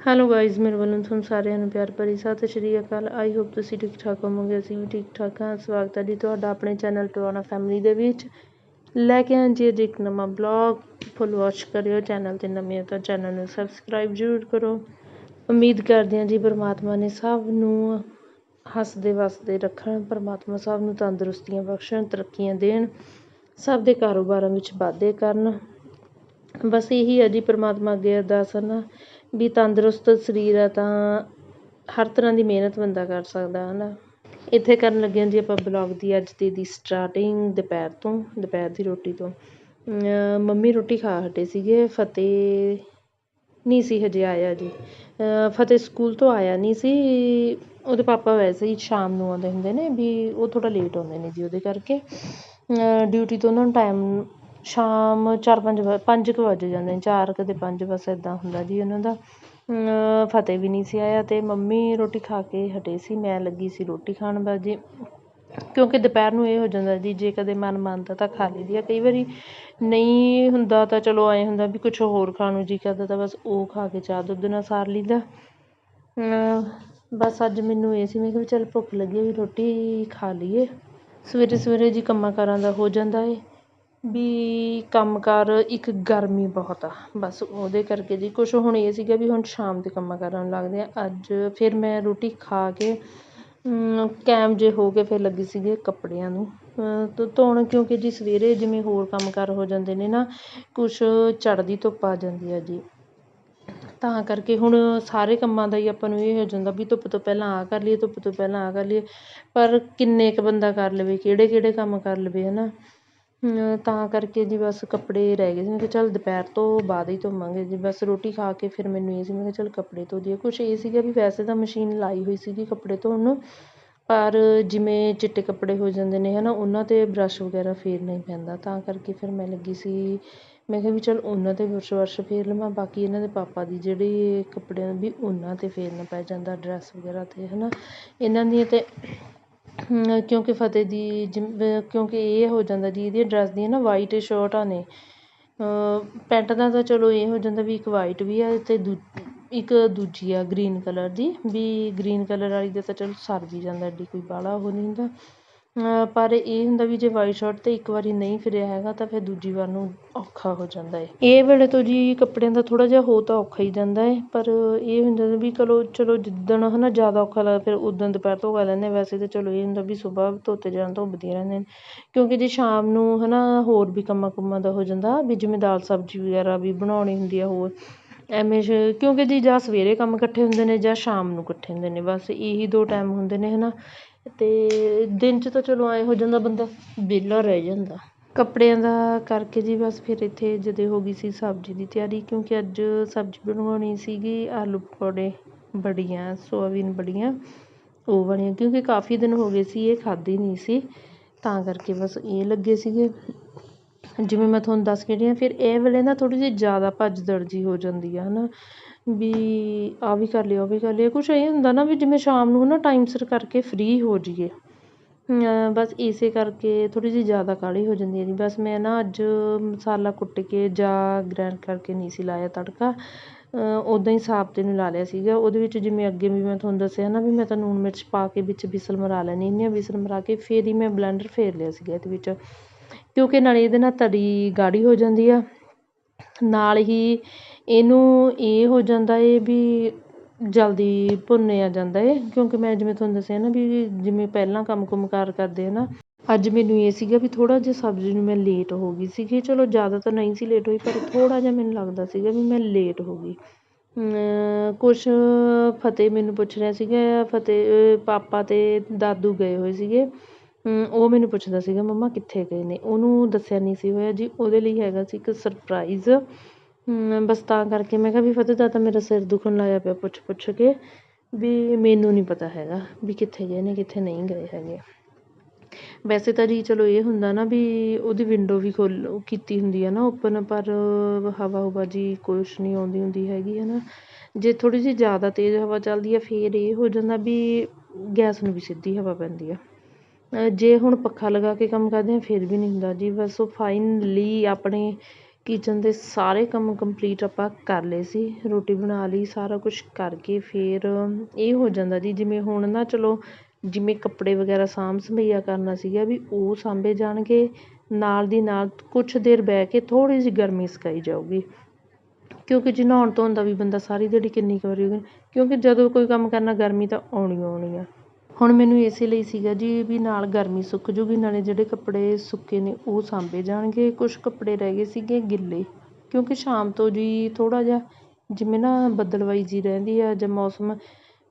Hello guys ਮੇਰੇ ਵੱਲੋਂ ਤੁਹਾਨੂੰ ਸਾਰਿਆਂ ਨੂੰ ਪਿਆਰ ਭਰੀ ਸਤਿ ਸ਼੍ਰੀ ਅਕਾਲ। ਆਈ ਹੋਪ ਤੁਸੀਂ ਠੀਕ ਠਾਕ ਹੋਵੋਗੇ, ਅਸੀਂ ਵੀ ਠੀਕ ਠਾਕ ਹਾਂ। ਸਵਾਗਤ ਹੈ ਜੀ ਤੁਹਾਡਾ ਆਪਣੇ ਚੈਨਲ ਟਵਾਨਾ ਫੈਮਿਲੀ ਦੇ ਵਿੱਚ। ਲੈ ਕੇ ਆਂ ਜੀ ਇੱਕ ਨਵਾਂ ਬਲੌਗ ਫੁੱਲ ਵਾਚ ਕਰਿਓ ਚੈਨਲ ਤੇ ਨਵੇਂ ਹੋ ਤਾਂ ਚੈਨਲ ਨੂੰ ਸਬਸਕ੍ਰਾਈਬ ਜ਼ਰੂਰ ਕਰੋ। ਉਮੀਦ ਕਰਦੇ ਹਾਂ ਜੀ ਪਰਮਾਤਮਾ ਨੇ ਸਭ ਨੂੰ ਹੱਸਦੇ ਵਸਦੇ ਰੱਖਣ, ਪਰਮਾਤਮਾ ਸਭ ਨੂੰ ਤੰਦਰੁਸਤੀਆਂ ਬਖਸ਼ਣ, ਤਰੱਕੀਆਂ ਦੇਣ, ਸਭ ਦੇ ਕਾਰੋਬਾਰਾਂ ਵਿੱਚ ਵਾਧੇ ਕਰਨ। ਬਸ ਇਹੀ ਹੈ ਜੀ ਪਰਮਾਤਮਾ ਅੱਗੇ ਅਰਦਾਸ ਹਨ ਵੀ ਤੰਦਰੁਸਤ ਸਰੀਰ ਆ ਤਾਂ ਹਰ ਤਰ੍ਹਾਂ ਦੀ ਮਿਹਨਤ ਬੰਦਾ ਕਰ ਸਕਦਾ ਹੈ ਨਾ ਇੱਥੇ ਕਰਨ ਲੱਗੇ ਹਾਂ ਜੀ ਆਪਾਂ ਬਲੌਗ ਦੀ, ਅੱਜ ਦੀ ਦੀ ਸਟਾਰਟਿੰਗ ਦੁਪਹਿਰ ਤੋਂ, ਦੁਪਹਿਰ ਦੀ ਰੋਟੀ ਤੋਂ। ਮੰਮੀ ਰੋਟੀ ਖਾ ਹਟੇ ਸੀਗੇ, ਫਤਿਹ ਨਹੀਂ ਸੀ ਹਜੇ ਆਇਆ ਜੀ। ਫਤਿਹ ਸਕੂਲ ਤੋਂ ਆਇਆ ਨਹੀਂ ਸੀ। ਉਹਦੇ ਪਾਪਾ ਵੈਸੇ ਹੀ ਸ਼ਾਮ ਨੂੰ ਆਉਂਦੇ ਹੁੰਦੇ ਨੇ ਵੀ ਉਹ ਥੋੜ੍ਹਾ ਲੇਟ ਆਉਂਦੇ ਨੇ ਜੀ ਉਹਦੇ ਕਰਕੇ। ਡਿਊਟੀ ਤੋਂ ਉਹਨਾਂ ਨੂੰ ਟਾਈਮ ਸ਼ਾਮ ਚਾਰ ਪੰਜ ਵ, ਪੰਜ ਕੁ ਵੱਜ ਜਾਂਦੇ ਨੇ, ਚਾਰ ਕਦੇ ਪੰਜ ਬਸ ਇੱਦਾਂ ਹੁੰਦਾ ਜੀ ਉਹਨਾਂ ਦਾ। ਫਤਿਹ ਵੀ ਨਹੀਂ ਸੀ ਆਇਆ ਅਤੇ ਮੰਮੀ ਰੋਟੀ ਖਾ ਕੇ ਹਟੇ ਸੀ, ਮੈਂ ਲੱਗੀ ਸੀ ਰੋਟੀ ਖਾਣ ਬਸ ਕਿਉਂਕਿ ਦੁਪਹਿਰ ਨੂੰ ਇਹ ਹੋ ਜਾਂਦਾ ਜੀ, ਜੇ ਕਦੇ ਮਨ ਮੰਨਦਾ ਤਾਂ ਖਾ ਲਈ ਦੀ ਆ। ਕਈ ਵਾਰੀ ਨਹੀਂ ਹੁੰਦਾ ਤਾਂ ਚਲੋ ਐਂ ਹੁੰਦਾ ਵੀ ਕੁਛ ਹੋਰ ਖਾਣ ਨੂੰ ਜੀ ਕਰਦਾ ਤਾਂ ਬਸ ਉਹ ਖਾ ਕੇ ਚਾਹ ਦੁੱਧ ਨਾਲ ਸਾਰ ਲਈਦਾ। ਬਸ ਅੱਜ ਮੈਨੂੰ ਇਹ ਸੀ, ਮੈਂ ਕਿਹਾ ਵੀ ਚੱਲ ਭੁੱਖ ਲੱਗੀ ਵੀ ਰੋਟੀ ਖਾ ਲਈਏ। ਸਵੇਰੇ ਸਵੇਰੇ ਜੀ ਕੰਮਾਂ ਕਾਰਾਂ ਦਾ ਹੋ ਜਾਂਦਾ ਏ। ਵੀ ਕੰਮ ਕਾਰ ਇੱਕ ਗਰਮੀ ਬਹੁਤ ਆ। ਬਸ ਉਹਦੇ ਕਰਕੇ ਜੀ, ਕੁਛ ਹੁਣ ਇਹ ਸੀਗਾ ਵੀ ਹੁਣ ਸ਼ਾਮ ਦੇ ਕੰਮਾਂ ਕਾਰਾਂ ਨੂੰ ਲੱਗਦੇ ਆ। ਅੱਜ ਫਿਰ ਮੈਂ ਰੋਟੀ ਖਾ ਕੇ ਕੈਮ ਜਿਹੇ ਹੋ ਕੇ ਫਿਰ ਲੱਗੀ ਸੀਗੇ ਕੱਪੜਿਆਂ ਨੂੰ। ਧੋਣ ਕਿਉਂਕਿ ਜੀ ਸਵੇਰੇ ਜਿਵੇਂ ਹੋਰ ਕੰਮ ਕਾਰ ਹੋ ਜਾਂਦੇ ਨੇ ਨਾ, ਕੁਛ ਚੜ੍ਹਦੀ ਧੁੱਪ ਆ ਜਾਂਦੀ ਆ ਜੀ। ਤਾਂ ਕਰਕੇ ਹੁਣ ਸਾਰੇ ਕੰਮਾਂ ਦਾ ਹੀ ਆਪਾਂ ਨੂੰ ਇਹ ਹੋ ਜਾਂਦਾ ਵੀ ਧੁੱਪ ਤੋਂ ਪਹਿਲਾਂ ਆਹ ਕਰ ਲਈਏ, ਧੁੱਪ ਤੋਂ ਪਹਿਲਾਂ ਆਹ ਕਰ ਲਈਏ। ਪਰ ਕਿੰਨੇ ਕੁ ਬੰਦਾ ਕਰ ਲਵੇ ਕਿਹੜੇ ਕਿਹੜੇ ਕੰਮ ਕਰ ਲਵੇ ਹੈ ਨਾ ਤਾਂ ਕਰਕੇ ਜੀ ਬਸ ਕੱਪੜੇ ਰਹਿ ਗਏ ਸੀ। ਮੈਂ ਕਿਹਾ ਚੱਲ ਦੁਪਹਿਰ ਤੋਂ ਬਾਅਦ ਹੀ ਧੋਵਾਂਗੇ ਜੀ। ਬਸ ਰੋਟੀ ਖਾ ਕੇ ਫਿਰ ਮੈਨੂੰ ਇਹ ਸੀ, ਮੈਂ ਕਿਹਾ ਚੱਲ ਕੱਪੜੇ ਧੋ ਦਈਏ ਕੁਛ ਇਹ ਸੀਗਾ ਵੀ ਵੈਸੇ ਤਾਂ ਮਸ਼ੀਨ ਲਾਈ ਹੋਈ ਸੀਗੀ ਕੱਪੜੇ ਧੋਣ ਨੂੰ, ਪਰ ਜਿਵੇਂ ਚਿੱਟੇ ਕੱਪੜੇ ਹੋ ਜਾਂਦੇ ਨੇ ਹੈ ਨਾ ਉਹਨਾਂ 'ਤੇ ਬਰੱਸ਼ ਵਗੈਰਾ ਫੇਰਨਾ ਹੀ ਪੈਂਦਾ। ਤਾਂ ਕਰਕੇ ਫਿਰ ਮੈਂ ਲੱਗੀ ਸੀ। ਮੈਂ ਕਿਹਾ ਵੀ ਚੱਲ ਉਹਨਾਂ 'ਤੇ ਬੁਰਸ਼ ਵਰਸ਼ ਫੇਰ ਲਵਾਂ, ਬਾਕੀ ਇਹਨਾਂ ਦੇ ਪਾਪਾ ਦੀ ਜਿਹੜੀ ਕੱਪੜਿਆਂ ਵੀ ਉਹਨਾਂ 'ਤੇ ਫੇਰਨਾ ਪੈ ਜਾਂਦਾ, ਡਰੈਸ ਵਗੈਰਾ 'ਤੇ ਹੈ ਨਾ ਇਹਨਾਂ ਦੀਆਂ ਤਾਂ ਕਿਉਂਕਿ ਫਤਿਹ ਦੀ ਕਿਉਂਕਿ ਇਹ ਹੋ ਜਾਂਦਾ ਜੀ ਇਹਦੀਆਂ ਡਰੈਸ ਦੀਆਂ ਨਾ ਵਾਈਟ ਸ਼ਰਟਾਂ ਨੇ ਪੈਂਟ ਦਾ ਤਾਂ ਚਲੋ ਇਹ ਹੋ ਜਾਂਦਾ ਵੀ ਇੱਕ ਵਾਈਟ ਵੀ ਆ ਅਤੇ ਦੂ, ਇੱਕ ਦੂਜੀ ਆ ਗਰੀਨ ਕਲਰ ਦੀ, ਵੀ ਗਰੀਨ ਕਲਰ ਵਾਲੀ ਦਾ ਤਾਂ ਚਲੋ ਸਰ ਵੀ ਜਾਂਦਾ, ਐਡੀ ਕੋਈ ਬਾਹਲਾ ਉਹ ਨਹੀਂ ਹੁੰਦਾ। ਪਰ ਇਹ ਹੁੰਦਾ ਵੀ ਜੇ ਵਾਈਟ ਸ਼ਰਟ 'ਤੇ ਇੱਕ ਵਾਰੀ ਨਹੀਂ ਫਿਰਿਆ ਹੈਗਾ ਤਾਂ ਫਿਰ ਦੂਜੀ ਵਾਰ ਨੂੰ ਔਖਾ ਹੋ ਜਾਂਦਾ ਹੈ। ਇਹ ਵੇਲੇ ਤੋਂ ਜੀ ਕੱਪੜਿਆਂ ਦਾ ਥੋੜ੍ਹਾ ਜਿਹਾ ਹੋ ਤਾਂ ਔਖਾ ਹੀ ਜਾਂਦਾ ਹੈ, ਪਰ ਇਹ ਹੁੰਦਾ ਵੀ ਚਲੋ ਚਲੋ ਜਿੱਦਣ ਹੈ ਨਾ ਜ਼ਿਆਦਾ ਔਖਾ ਲੱਗਦਾ ਫਿਰ ਉੱਦਣ ਦੁਪਹਿਰ ਧੋਗਾ ਲੈਂਦੇ ਵੈਸੇ ਤਾਂ ਚਲੋ ਇਹ ਹੁੰਦਾ ਵੀ ਸੁਬਾਹ ਧੋਤੇ ਜਾਣ ਧੋਬਦੀਆਂ ਰਹਿੰਦੇ ਨੇ, ਕਿਉਂਕਿ ਜੇ ਸ਼ਾਮ ਨੂੰ ਹੈ ਨਾ ਹੋਰ ਵੀ ਕੰਮਾਂ ਕੁੰਮਾਂ ਦਾ ਹੋ ਜਾਂਦਾ ਵੀ ਜਿਵੇਂ ਦਾਲ ਸਬਜ਼ੀ ਵਗੈਰਾ ਵੀ ਬਣਾਉਣੀ ਹੁੰਦੀ ਆ ਹੋਰ, ਐਵੇਂ ਕਿਉਂਕਿ ਜੀ ਜਾਂ ਸਵੇਰੇ ਕੰਮ ਇਕੱਠੇ ਹੁੰਦੇ ਨੇ ਜਾਂ ਸ਼ਾਮ ਨੂੰ ਇਕੱਠੇ ਹੁੰਦੇ ਨੇ, ਬਸ ਇਹੀ ਦੋ ਟਾਈਮ ਹੁੰਦੇ ਨੇ ਹੈ ਨਾ ਅਤੇ ਦਿਨ 'ਚ ਤਾਂ ਚਲੋ ਐਂ ਹੋ ਜਾਂਦਾ, ਬੰਦਾ ਵਿਹਲਾ ਰਹਿ ਜਾਂਦਾ। ਕੱਪੜਿਆਂ ਦਾ ਕਰਕੇ ਜੀ ਬਸ ਫਿਰ ਇੱਥੇ ਜਦੋਂ ਹੋ ਗਈ ਸੀ ਸਬਜ਼ੀ ਦੀ ਤਿਆਰੀ, ਕਿਉਂਕਿ ਅੱਜ ਸਬਜ਼ੀ ਬਣਵਾਉਣੀ ਸੀਗੀ, ਆਲੂ ਪਕੌੜੇ ਬੜੀਆਂ ਸੋਇਆਬੀਨ ਬੜੀਆਂ, ਉਹ ਬਣੀਆਂ ਕਿਉਂਕਿ ਕਾਫੀ ਦਿਨ ਹੋ ਗਏ ਸੀ, ਇਹ ਖਾਧੀ ਨਹੀਂ ਸੀ। ਤਾਂ ਕਰਕੇ ਬਸ ਇਹ ਲੱਗੇ ਸੀਗੇ। ਜਿਵੇਂ ਮੈਂ ਤੁਹਾਨੂੰ ਦੱਸ ਕੇ ਰਹੀ ਫਿਰ ਇਹ ਵੇਲੇ ਨਾ ਥੋੜ੍ਹੀ ਜਿਹੀ ਜ਼ਿਆਦਾ ਭੱਜ ਦੜ ਜੀ ਹੋ ਜਾਂਦੀ ਆ ਹੈ ਨਾ ਵੀ ਆਹ ਵੀ ਕਰ ਲਿਆ ਉਹ ਵੀ ਕਰ ਲਿਆ ਕੁਛ ਇਹ ਹੁੰਦਾ ਨਾ ਵੀ ਜਿਵੇਂ ਸ਼ਾਮ ਨੂੰ ਨਾ ਟਾਈਮ ਸਿਰ ਕਰਕੇ ਫ੍ਰੀ ਹੋ ਜਾਈਏ। ਬਸ ਇਸੇ ਕਰਕੇ ਥੋੜ੍ਹੀ ਜਿਹੀ ਜ਼ਿਆਦਾ ਕਾਹਲੀ ਹੋ ਜਾਂਦੀ ਹੈ ਜੀ। ਬਸ ਮੈਂ ਨਾ ਅੱਜ ਮਸਾਲਾ ਕੁੱਟ ਕੇ ਜਾਂ ਗ੍ਰੈਂਡ ਕਰਕੇ ਨਹੀਂ ਸੀ ਲਾਇਆ ਤੜਕਾ। ਉੱਦਾਂ ਹੀ ਸਾਬਤੇ ਨੂੰ ਲਾ ਲਿਆ ਸੀਗਾ। ਉਹਦੇ ਵਿੱਚ ਜਿਵੇਂ ਅੱਗੇ ਵੀ ਮੈਂ ਤੁਹਾਨੂੰ ਦੱਸਿਆ ਨਾ ਵੀ ਮੈਂ ਤਾਂ ਲੂਣ ਮਿਰਚ ਪਾ ਕੇ ਵਿੱਚ ਵਿਸਲ ਮਰਾ ਲੈਂਦੀ ਹੁੰਦੀ ਹਾਂ। ਵਿਸਲ ਮਰਾ ਕੇ ਫਿਰ ਹੀ ਮੈਂ ਬਲੈਂਡਰ ਫੇਰ ਲਿਆ ਸੀਗਾ ਇਹਦੇ ਵਿੱਚ। ਕਿਉਂਕਿ ਨਾਲੇ ਇਹਦੇ ਨਾਲ ਤਰੀ ਗਾੜੀ ਹੋ ਜਾਂਦੀ ਆ। ਨਾਲ ਹੀ ਇਹਨੂੰ ਇਹ ਹੋ ਜਾਂਦਾ ਏ ਵੀ ਜਲਦੀ ਭੁੰਨਿਆ ਜਾਂਦਾ ਏ। ਕਿਉਂਕਿ ਮੈਂ ਜਿਵੇਂ ਤੁਹਾਨੂੰ ਦੱਸਿਆ ਨਾ ਵੀ ਜਿਵੇਂ ਪਹਿਲਾਂ ਕੰਮ ਕੁੰਮ ਕਾਰ ਕਰਦੇ ਆ ਨਾ, ਅੱਜ ਮੈਨੂੰ ਇਹ ਸੀਗਾ ਵੀ ਥੋੜ੍ਹਾ ਜਿਹਾ ਸਬਜ਼ੀ ਨੂੰ ਮੈਂ ਲੇਟ ਹੋ ਗਈ ਸੀਗੀ। ਚਲੋ ਜ਼ਿਆਦਾ ਤਾਂ ਨਹੀਂ ਸੀ ਲੇਟ ਹੋਈ, ਪਰ ਥੋੜ੍ਹਾ ਜਿਹਾ ਮੈਨੂੰ ਲੱਗਦਾ ਸੀਗਾ ਵੀ ਮੈਂ ਲੇਟ ਹੋ ਗਈ। ਕੁਛ ਫਤਿਹ ਮੈਨੂੰ ਪੁੱਛ ਰਿਹਾ ਸੀਗਾ, ਫਤਿਹ ਪਾਪਾ ਅਤੇ ਦਾਦੂ ਗਏ ਹੋਏ ਸੀਗੇ। ਉਹ ਮੈਨੂੰ ਪੁੱਛਦਾ ਸੀਗਾ, ਮੰਮਾ, ਕਿੱਥੇ ਗਏ ਨੇ? ਉਹਨੂੰ ਦੱਸਿਆ ਨਹੀਂ ਸੀ ਹੋਇਆ ਜੀ, ਉਹਦੇ ਲਈ ਹੈਗਾ ਸੀ ਇੱਕ ਸਰਪ੍ਰਾਈਜ਼ ਬਸ ਤਾਂ ਕਰਕੇ ਮੈਂ ਕਿਹਾ ਵੀ ਫਤਿਹ ਦਾ ਤਾਂ ਮੇਰਾ ਸਿਰ ਦੁਖਣ ਲਾਇਆ ਪਿਆ ਪੁੱਛ ਪੁੱਛ ਕੇ, ਵੀ ਮੈਨੂੰ ਨਹੀਂ ਪਤਾ ਹੈਗਾ ਵੀ ਕਿੱਥੇ ਗਏ ਨੇ, ਕਿੱਥੇ ਨਹੀਂ ਗਏ ਹੈਗੇ। ਵੈਸੇ ਤਾਂ ਜੀ ਚਲੋ ਇਹ ਹੁੰਦਾ ਨਾ ਵੀ ਉਹਦੀ ਵਿੰਡੋ ਵੀ ਖੋਲ, ਕੀਤੀ ਹੁੰਦੀ ਹੈ ਨਾ ਓਪਨ ਪਰ ਹਵਾ ਹੁਵਾ ਜੀ ਕੁਛ ਨਹੀਂ ਆਉਂਦੀ ਹੁੰਦੀ ਹੈਗੀ ਹੈ ਨਾ ਜੇ ਥੋੜ੍ਹੀ ਜਿਹੀ ਜ਼ਿਆਦਾ ਤੇਜ਼ ਹਵਾ ਚੱਲਦੀ ਹੈ ਫਿਰ ਇਹ ਹੋ ਜਾਂਦਾ ਵੀ ਗੈਸ ਨੂੰ ਵੀ ਸਿੱਧੀ ਹਵਾ ਪੈਂਦੀ ਆ। ਜੇ ਹੁਣ ਪੱਖਾ ਲਗਾ ਕੇ ਕੰਮ ਕਰਦੇ ਹਾਂ ਫਿਰ ਵੀ ਨਹੀਂ ਹੁੰਦਾ ਜੀ। ਬਸ ਉਹ ਫਾਈਨਲੀ ਆਪਣੇ ਕਿਚਨ ਦੇ ਸਾਰੇ ਕੰਮ ਕੰਪਲੀਟ ਆਪਾਂ ਕਰ ਲਏ ਸੀ। ਰੋਟੀ ਬਣਾ ਲਈ, ਸਾਰਾ ਕੁਛ ਕਰਕੇ ਫਿਰ ਇਹ ਹੋ ਜਾਂਦਾ ਜੀ। ਜਿਵੇਂ ਹੁਣ ਨਾ ਚਲੋ, ਜਿਵੇਂ ਕੱਪੜੇ ਵਗੈਰਾ ਸਾਂਭ ਸੰਭਈਆ ਕਰਨਾ ਸੀਗਾ ਵੀ ਉਹ ਸਾਂਭੇ ਜਾਣਗੇ, ਨਾਲ ਦੀ ਨਾਲ ਕੁਛ ਦੇਰ ਬਹਿ ਕੇ ਥੋੜ੍ਹੀ ਜਿਹੀ ਗਰਮੀ ਸਕਾਈ ਜਾਊਗੀ। ਕਿਉਂਕਿ ਜੇ ਨਹਾਉਣ ਧੋਣ ਦਾ ਵੀ ਬੰਦਾ ਸਾਰੀ ਦਿਹਾੜੀ ਕਿੰਨੀ ਕੁ ਵਾਰੀ ਕਿਉਂਕਿ ਜਦੋਂ ਕੋਈ ਕੰਮ ਕਰਨਾ ਗਰਮੀ ਤਾਂ ਆਉਣੀ ਆਉਣੀ ਆ। ਹੁਣ ਮੈਨੂੰ ਇਸੇ ਲਈ ਸੀਗਾ ਜੀ ਵੀ ਨਾਲ ਗਰਮੀ ਸੁੱਕ ਜੂਗੀ, ਨਾਲੇ ਜਿਹੜੇ ਕੱਪੜੇ ਸੁੱਕੇ ਨੇ ਉਹ ਸਾਂਭੇ ਜਾਣਗੇ। ਕੁਛ ਕੱਪੜੇ ਰਹਿ ਗਏ ਸੀਗੇ ਗਿੱਲੇ, ਕਿਉਂਕਿ ਸ਼ਾਮ ਤੋਂ ਜੀ ਥੋੜ੍ਹਾ ਜਿਹਾ ਜਿਵੇਂ ਨਾ ਬੱਦਲਵਾਈ ਜੀ ਰਹਿੰਦੀ ਆ ਜਾਂ ਮੌਸਮ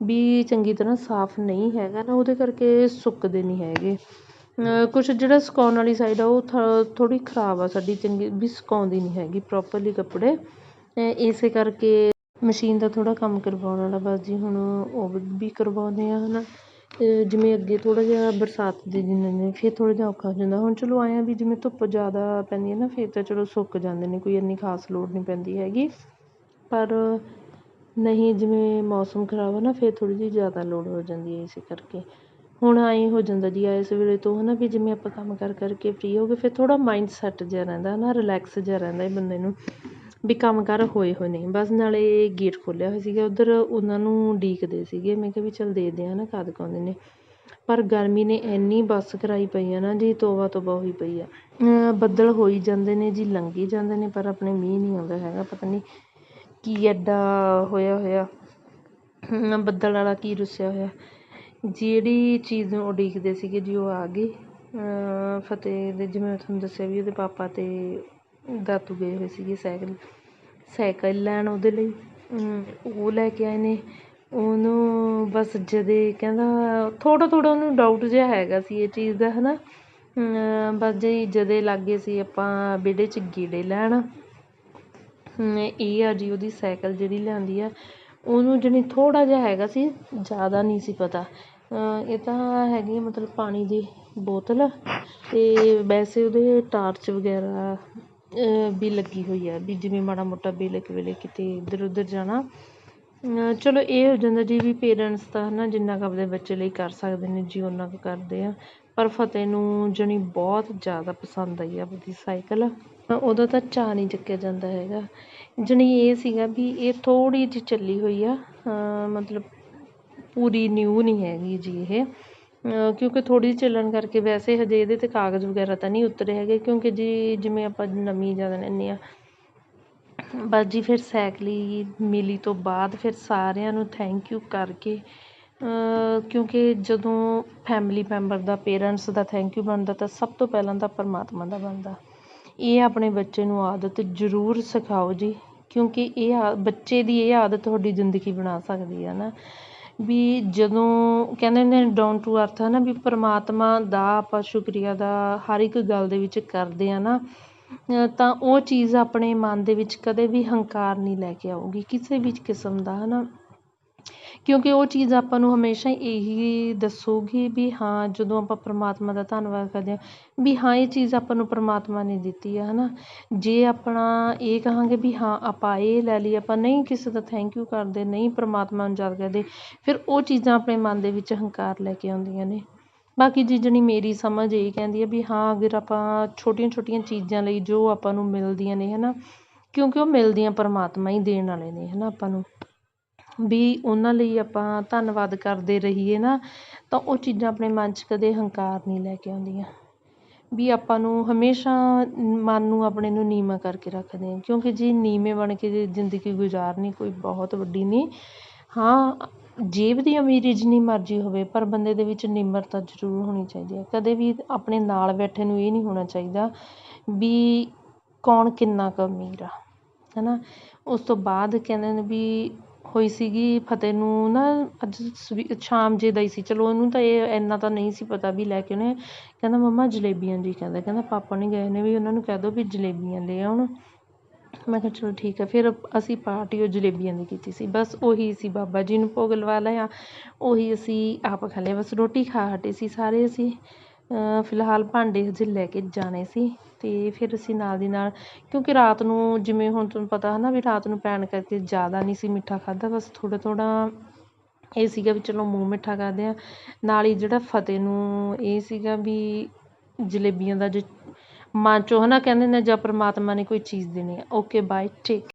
ਵੀ ਚੰਗੀ ਤਰ੍ਹਾਂ ਸਾਫ਼ ਨਹੀਂ ਹੈਗਾ ਨਾ, ਉਹਦੇ ਕਰਕੇ ਸੁੱਕਦੇ ਨਹੀਂ ਹੈਗੇ। ਕੁਛ ਜਿਹੜਾ ਸੁਕਾਉਣ ਵਾਲੀ ਸਾਈਡ ਆ, ਉਹ ਥ, ਥੋੜ੍ਹੀ ਖ਼ਰਾਬ ਆ ਸਾਡੀ, ਚੰਗੀ ਵੀ ਸੁਕਾਉਂਦੀ ਨਹੀਂ ਹੈਗੀ ਪ੍ਰੋਪਰਲੀ ਕੱਪੜੇ। ਇਸੇ ਕਰਕੇ ਮਸ਼ੀਨ ਦਾ ਥੋੜ੍ਹਾ ਕੰਮ ਕਰਵਾਉਣ ਵਾਲਾ ਬਸ ਜੀ, ਹੁਣ ਉਹ ਵੀ ਕਰਵਾਉਂਦੇ ਹਾਂ ਹੈ ਨਾ ਜਿਵੇਂ ਅੱਗੇ ਥੋੜ੍ਹਾ ਜਿਹਾ ਬਰਸਾਤ ਦੇ ਦਿਨ ਨੇ, ਫਿਰ ਥੋੜ੍ਹਾ ਜਿਹਾ ਔਖਾ ਹੋ ਜਾਂਦਾ। ਹੁਣ ਚਲੋ ਆਏ ਆ ਵੀ ਜਿਵੇਂ ਧੁੱਪ ਜ਼ਿਆਦਾ ਪੈਂਦੀ ਹੈ ਨਾ, ਫਿਰ ਤਾਂ ਚਲੋ ਸੁੱਕ ਜਾਂਦੇ ਨੇ, ਕੋਈ ਇੰਨੀ ਖਾਸ ਲੋੜ ਨਹੀਂ ਪੈਂਦੀ ਹੈਗੀ। ਪਰ ਨਹੀਂ, ਜਿਵੇਂ ਮੌਸਮ ਖਰਾਬ ਆ ਨਾ, ਫਿਰ ਥੋੜ੍ਹੀ ਜਿਹੀ ਜ਼ਿਆਦਾ ਲੋੜ ਹੋ ਜਾਂਦੀ ਹੈ ਇਸੇ ਕਰਕੇ। ਹੁਣ ਐਂ ਹੋ ਜਾਂਦਾ ਜੀ ਇਸ ਵੇਲੇ ਤੋਂ ਹੈ ਨਾ ਵੀ ਜਿਵੇਂ ਆਪਾਂ ਕੰਮ ਕਰ ਕਰਕੇ ਫਰੀ ਹੋ ਗਏ, ਫਿਰ ਥੋੜ੍ਹਾ ਮਾਇੰਡ ਸੈੱਟ ਜਿਹਾ ਰਹਿੰਦਾ ਹੈ ਨਾ ਰਿਲੈਕਸ ਜਿਹਾ ਰਹਿੰਦਾ ਹੈ ਬੰਦੇ ਨੂੰ। ਵੀ ਕੰਮ ਕਾਰ ਹੋਏ ਹੋਏ ਨੇ। ਬਸ ਨਾਲੇ ਗੇਟ ਖੋਲ੍ਹਿਆ ਹੋਇਆ ਸੀਗਾ। ਉੱਧਰ ਉਹਨਾਂ ਨੂੰ ਉਡੀਕਦੇ ਸੀਗੇ। ਮੈਂ ਕਿਹਾ ਵੀ ਚੱਲ ਦੇਖਦੇ ਹਾਂ ਨਾ ਕਦ ਕੁ ਆਉਂਦੇ ਨੇ। ਪਰ ਗਰਮੀ ਨੇ ਇੰਨੀ ਬੱਸ ਕਰਾਈ ਪਈ ਆ ਨਾ, ਜੀ ਤੋਬਾ ਤੋਬਾ ਹੋਈ ਪਈ ਆ। ਬੱਦਲ ਹੋਈ ਜਾਂਦੇ ਨੇ ਜੀ, ਲੰਘੀ ਜਾਂਦੇ ਨੇ, ਪਰ ਆਪਣੇ ਮੀਂਹ ਨਹੀਂ ਆਉਂਦਾ ਹੈਗਾ, ਪਤਾ ਨਹੀਂ ਕੀ ਐਡਾ ਹੋਇਆ ਹੋਇਆ। ਬੱਦਲ ਵਾਲਾ ਕੀ ਰੁੱਸਿਆ ਹੋਇਆ। ਜਿਹੜੀ ਚੀਜ਼ ਨੂੰ ਉਡੀਕਦੇ ਸੀਗੇ ਜੀ, ਉਹ ਆ ਗਈ। ਫਤਿਹ ਦੇ, ਜਿਵੇਂ ਮੈਂ ਤੁਹਾਨੂੰ ਦੱਸਿਆ ਵੀ ਉਹਦੇ ਪਾਪਾ ਅਤੇ ਦਾਤੂ ਗਏ ਹੋਏ ਸੀਗੇ ਸਾਈਕਲ ਸਾਈਕਲ ਲੈਣ ਉਹਦੇ ਲਈ। ਉਹ ਲੈ ਕੇ ਆਏ ਨੇ। ਉਹਨੂੰ ਬਸ ਜਦੇ ਕਹਿੰਦਾ ਥੋੜ੍ਹਾ ਥੋੜ੍ਹਾ ਉਹਨੂੰ ਡਾਊਟ ਜਿਹਾ ਹੈਗਾ ਸੀ ਇਹ ਚੀਜ਼ ਦਾ ਹੈ। ਨਾ ਬਸ ਜੀ ਜਦੇ ਲੱਗ ਗਏ ਸੀ ਆਪਾਂ ਵਿਹੜੇ 'ਚ ਗੇੜੇ ਲੈਣ। ਇਹ ਆ ਜੀ ਉਹਦੀ ਸਾਈਕਲ ਜਿਹੜੀ ਲਿਆਂਦੀ ਆ। ਉਹਨੂੰ ਜਾਣੀ ਥੋੜ੍ਹਾ ਜਿਹਾ ਹੈਗਾ ਸੀ ਜ਼ਿਆਦਾ ਨਹੀਂ ਸੀ ਪਤਾ। ਇਹ ਤਾਂ ਹੈਗੀ ਮਤਲਬ ਪਾਣੀ ਦੀ ਬੋਤਲ ਅਤੇ ਵੈਸੇ ਉਹਦੇ ਟਾਰਚ ਵਗੈਰਾ ਵੀ ਲੱਗੀ ਹੋਈ ਆ ਵੀ ਜਿਵੇਂ ਮਾੜਾ ਮੋਟਾ ਵੇਲੇ ਕੁ ਵੇਲੇ ਕਿਤੇ ਇੱਧਰ ਉੱਧਰ ਜਾਣਾ। ਚਲੋ ਇਹ ਹੋ ਜਾਂਦਾ ਜੀ ਵੀ ਪੇਰੈਂਟਸ ਤਾਂ ਹੈ ਨਾ ਜਿੰਨਾ ਕੁ ਆਪਣੇ ਬੱਚੇ ਲਈ ਕਰ ਸਕਦੇ ਨੇ ਜੀ ਓਨਾ ਕੁ ਕਰਦੇ ਆ। ਪਰ ਫਤਿਹ ਨੂੰ ਜਾਣੀ ਬਹੁਤ ਜ਼ਿਆਦਾ ਪਸੰਦ ਆਈ ਆਪਦੀ ਸਾਈਕਲ। ਉਹਦਾ ਤਾਂ ਚਾਅ ਨਹੀਂ ਚੱਕਿਆ ਜਾਂਦਾ ਹੈਗਾ। ਜਾਣੀ ਇਹ ਸੀਗਾ ਵੀ ਇਹ ਥੋੜ੍ਹੀ ਜਿਹੀ ਚੱਲੀ ਹੋਈ ਆ। ਮਤਲਬ ਪੂਰੀ ਨਿਊ ਨਹੀਂ ਹੈਗੀ ਜੀ ਇਹ। ਕਿਉਂਕਿ ਥੋੜ੍ਹੀ ਚੱਲਣ ਕਰਕੇ ਵੈਸੇ ਹਜੇ ਇਹਦੇ 'ਤੇ ਕਾਗਜ਼ ਵਗੈਰਾ ਤਾਂ ਨਹੀਂ ਉਤਰੇ ਹੈਗੇ, ਕਿਉਂਕਿ ਜੀ ਜਿਵੇਂ ਆਪਾਂ ਨਵੀਂ ਜ਼ਿਆਦਾ ਲੈਂਦੇ ਹਾਂ। ਬਸ ਜੀ ਫਿਰ ਸਾਈਕਲੀ ਮਿਲੀ ਤੋਂ ਬਾਅਦ ਫਿਰ ਸਾਰਿਆਂ ਨੂੰ ਥੈਂਕ ਯੂ ਕਰਕੇ ਕਿਉਂਕਿ ਜਦੋਂ ਫੈਮਿਲੀ ਮੈਂਬਰ ਦਾ ਪੇਰੈਂਟਸ ਦਾ ਥੈਂਕ ਯੂ ਬਣਦਾ ਤਾਂ ਸਭ ਤੋਂ ਪਹਿਲਾਂ ਤਾਂ ਪਰਮਾਤਮਾ ਦਾ ਬਣਦਾ। ਇਹ ਆਪਣੇ ਬੱਚੇ ਨੂੰ ਆਦਤ ਜ਼ਰੂਰ ਸਿਖਾਓ ਜੀ, ਕਿਉਂਕਿ ਇਹ ਬੱਚੇ ਦੀ ਇਹ ਆਦਤ ਤੁਹਾਡੀ ਜ਼ਿੰਦਗੀ ਬਣਾ ਸਕਦੀ ਹੈ ਨਾ। ਵੀ ਜਦੋਂ ਕਹਿੰਦੇ ਨੇ ਡਾਊਨ ਟੂ ਅਰਥ ਹੈ ਨਾ, ਵੀ ਪਰਮਾਤਮਾ ਦਾ ਆਪਾਂ ਸ਼ੁਕਰੀਆ ਦਾ ਹਰ ਇੱਕ ਗੱਲ ਦੇ ਵਿੱਚ ਕਰਦੇ ਹਾਂ ਨਾ ਤਾਂ ਉਹ ਚੀਜ਼ ਆਪਣੇ ਮਨ ਦੇ ਵਿੱਚ ਕਦੇ ਵੀ ਹੰਕਾਰ ਨਹੀਂ ਲੈ ਕੇ ਆਊਗੀ, ਕਿਸੇ ਵੀ ਕਿਸਮ ਦਾ ਹੈ ਨਾ ਕਿਉਂਕਿ ਉਹ ਚੀਜ਼ ਆਪਾਂ ਨੂੰ ਹਮੇਸ਼ਾ ਇਹੀ ਦੱਸੂਗੀ ਵੀ ਹਾਂ, ਜਦੋਂ ਆਪਾਂ ਪਰਮਾਤਮਾ ਦਾ ਧੰਨਵਾਦ ਕਰਦੇ ਹਾਂ, ਵੀ ਹਾਂ, ਇਹ ਚੀਜ਼ ਆਪਾਂ ਨੂੰ ਪਰਮਾਤਮਾ ਨੇ ਦਿੱਤੀ ਆ ਹੈ ਨਾ ਜੇ ਆਪਣਾ ਇਹ ਕਹਾਂਗੇ ਵੀ ਹਾਂ, ਆਪਾਂ ਇਹ ਲੈ ਲਈ, ਆਪਾਂ ਨਹੀਂ ਕਿਸੇ ਦਾ ਥੈਂਕ ਯੂ ਕਰਦੇ, ਨਹੀਂ ਪਰਮਾਤਮਾ ਨੂੰ ਯਾਦ ਕਰਦੇ, ਫਿਰ ਉਹ ਚੀਜ਼ਾਂ ਆਪਣੇ ਮਨ ਦੇ ਵਿੱਚ ਹੰਕਾਰ ਲੈ ਕੇ ਆਉਂਦੀਆਂ ਨੇ। ਬਾਕੀ ਜੀ ਜਿਹੜੀ ਮੇਰੀ ਸਮਝ ਇਹ ਕਹਿੰਦੀ ਹੈ ਵੀ ਹਾਂ, ਅਗਰ ਆਪਾਂ ਛੋਟੀਆਂ ਛੋਟੀਆਂ ਚੀਜ਼ਾਂ ਲਈ ਜੋ ਆਪਾਂ ਨੂੰ ਮਿਲਦੀਆਂ ਨੇ ਹੈ ਨਾ ਕਿਉਂਕਿ ਉਹ ਮਿਲਦੀਆਂ ਪਰਮਾਤਮਾ ਹੀ ਦੇਣ ਵਾਲੇ ਨੇ ਹੈ ਨਾ ਆਪਾਂ ਨੂੰ। ਵੀ ਉਹਨਾਂ ਲਈ ਆਪਾਂ ਧੰਨਵਾਦ ਕਰਦੇ ਰਹੀਏ ਨਾ, ਤਾਂ ਉਹ ਚੀਜ਼ਾਂ ਆਪਣੇ ਮਨ 'ਚ ਕਦੇ ਹੰਕਾਰ ਨਹੀਂ ਲੈ ਕੇ ਆਉਂਦੀਆਂ। ਵੀ ਆਪਾਂ ਨੂੰ ਹਮੇਸ਼ਾ ਮਨ ਨੂੰ ਆਪਣੇ ਨੂੰ ਨੀਵਾਂ ਕਰਕੇ ਰੱਖਦੇ ਹਾਂ, ਕਿਉਂਕਿ ਜੇ ਨੀਵੇਂ ਬਣ ਕੇ ਜੇ ਜ਼ਿੰਦਗੀ ਗੁਜ਼ਾਰਨੀ ਕੋਈ ਬਹੁਤ ਵੱਡੀ ਨਹੀਂ। ਹਾਂ, ਜੇਬ ਦੀ ਅਮੀਰੀ ਜਿੰਨੀ ਮਰਜ਼ੀ ਹੋਵੇ, ਪਰ ਬੰਦੇ ਦੇ ਵਿੱਚ ਨਿਮਰਤਾ ਜ਼ਰੂਰ ਹੋਣੀ ਚਾਹੀਦੀ ਹੈ। ਕਦੇ ਵੀ ਆਪਣੇ ਨਾਲ ਬੈਠੇ ਨੂੰ ਇਹ ਨਹੀਂ ਹੋਣਾ ਚਾਹੀਦਾ ਵੀ ਕੌਣ ਕਿੰਨਾ ਕੁ ਅਮੀਰ ਆ ਹੈ ਨਾ ਉਸ ਤੋਂ ਬਾਅਦ ਕਹਿੰਦੇ ਨੇ ਵੀ ਹੋਈ ਸੀਗੀ, ਫਤਿਹ ਨੂੰ ਨਾ ਅੱਜ ਸ਼ਾਮ ਜੇ ਦਾ ਹੀ ਸੀ। ਚਲੋ ਉਹਨੂੰ ਤਾਂ ਇਹ ਇੰਨਾ ਤਾਂ ਨਹੀਂ ਸੀ ਪਤਾ ਵੀ ਲੈ ਕੇ ਉਹਨੇ ਕਹਿੰਦਾ, ਮੰਮਾ ਜਲੇਬੀਆਂ ਜੀ। ਕਹਿੰਦਾ ਕਹਿੰਦਾ, ਪਾਪਾ ਨਹੀਂ ਗਏ ਨੇ ਵੀ ਉਹਨਾਂ ਨੂੰ ਕਹਿ ਦਿਓ ਵੀ ਜਲੇਬੀਆਂ ਲੈ ਆਉਣ। ਮੈਂ ਕਿਹਾ, ਚਲੋ ਠੀਕ ਹੈ। ਫਿਰ ਅਸੀਂ ਪਾਰਟੀ ਉਹ ਜਲੇਬੀਆਂ ਦੀ ਕੀਤੀ ਸੀ। ਬਸ ਉਹੀ ਸੀ ਬਾਬਾ ਜੀ ਨੂੰ ਭੋਗ ਲਵਾ ਲਿਆ। ਉਹੀ ਅਸੀਂ ਆਪ ਖਾ ਲਿਆ। ਬਸ ਰੋਟੀ ਖਾ ਹਟੇ ਸੀ। ਸਾਰੇ ਅਸੀਂ ਫਿਲਹਾਲ ਭਾਂਡੇ ਹਜੇ ਲੈ ਕੇ ਜਾਣੇ ਸੀ। ਅਤੇ ਫਿਰ ਅਸੀਂ ਨਾਲ ਦੀ ਨਾਲ, ਕਿਉਂਕਿ ਰਾਤ ਨੂੰ ਜਿਵੇਂ ਹੁਣ ਤੁਹਾਨੂੰ ਪਤਾ ਹੈ ਨਾ ਵੀ ਰਾਤ ਨੂੰ ਪੈਣ ਕਰਕੇ ਜ਼ਿਆਦਾ ਨਹੀਂ ਸੀ ਮਿੱਠਾ ਖਾਧਾ, ਬਸ ਥੋੜ੍ਹਾ ਥੋੜ੍ਹਾ ਇਹ ਸੀਗਾ ਵੀ ਚਲੋ ਮੂੰਹ ਮਿੱਠਾ ਕਰਦੇ ਹਾਂ। ਨਾਲ ਹੀ ਜਿਹੜਾ ਫਤਿਹ ਨੂੰ ਇਹ ਸੀਗਾ ਵੀ ਜਲੇਬੀਆਂ ਦਾ ਜੋ ਮਨ 'ਚੋਂ ਹੈ ਨਾ ਕਹਿੰਦੇ ਨੇ ਜਾਂ ਪਰਮਾਤਮਾ ਨੇ ਕੋਈ ਚੀਜ਼ ਦੇਣੀ ਹੈ। Okay bye take